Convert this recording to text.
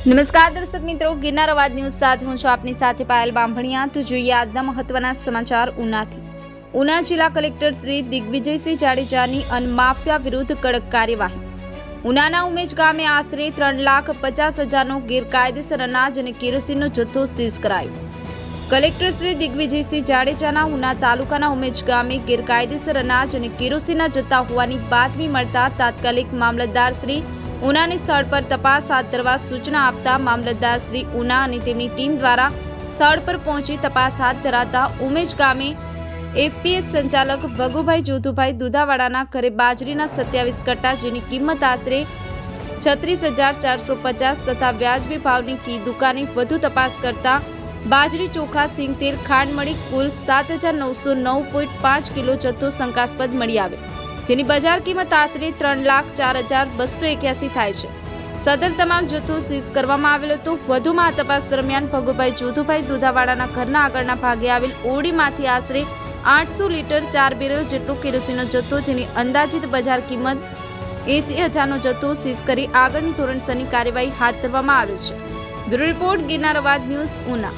નમસ્કાર દર્શક મિત્રો, ગિરનાર અવાજ ન્યૂઝ સાથે હું છું આપની સાથે પાયલ બાંભણિયા. તો જોઈએ આજના મહત્વના સમાચાર ઉનાથી. ઉના જિલ્લા કલેક્ટર શ્રી દિગ્વિજયસિંહ જાડેજાની અનમાફિયા વિરુદ્ધ કડક કાર્યવાહી. ઉનાના ઉમેજ ગામે આશરે ત્રણ લાખ પચાસ હજારનો ગેરકાયદેસર અનાજ અને કેરોસીનનો જથ્થો સીઝ કરાયો. કલેક્ટર શ્રી દિગ્વિજયસિંહ જાડેજાના ઉના તાલુકાના ઉમેજ ગામે ગેરકાયદેસર અનાજ અને કેરોસીનના જથ્થા હોવાની બાતમી મળતા તાત્કાલિક મામલતદાર શ્રી ઉનાની સ્થળ પર તપાસ હાથ ધરવા સૂચના આપતા મામલતદાર શ્રી ઉના અને તેમની ટીમ દ્વારા સ્થળ પર પહોંચી તપાસ હાથ ધરાતા ઉમેશ ગામે એફપીએસ સંચાલક ભગુભાઈ જોધુભાઈ દુધાવાડાના ઘરે બાજરીના સત્યાવીસ કટ્ટા જેની કિંમત આશરે છત્રીસ હજાર ચારસો પચાસ તથા વ્યાજબી ભાવની કી દુકાને વધુ તપાસ કરતા બાજરી ચોખા સિંગતેલ ખાંડ મળી કુલ સાત હજાર નવસો નવ પોઈન્ટ પાંચ કિલો જથ્થો શંકાસ્પદ મળી આવે જેની બજાર કિંમત આશરે ત્રણ લાખ ચાર હજાર બસો એક્યાસી થાય છે. સદર તમામ જથ્થો સીઝ કરવામાં આવેલ હતો. વધુમાં તપાસ દરમિયાન ભગુભાઈ જોધુભાઈ દુધાવાડાના ઘરના આગળના ભાગે આવેલ ઓડીમાંથી આશરે આઠસો લીટર ચાર બેરલ જેટલો કેરોસીનનો જથ્થો જેની અંદાજિત બજાર કિંમત એસી હજારનો જથ્થો સીઝ કરી આગળની ધોરણસરની કાર્યવાહી હાથ ધરવામાં આવે છે. બ્યુરો રિપોર્ટ ગિરનાર અવાજ ન્યૂઝ ઉના.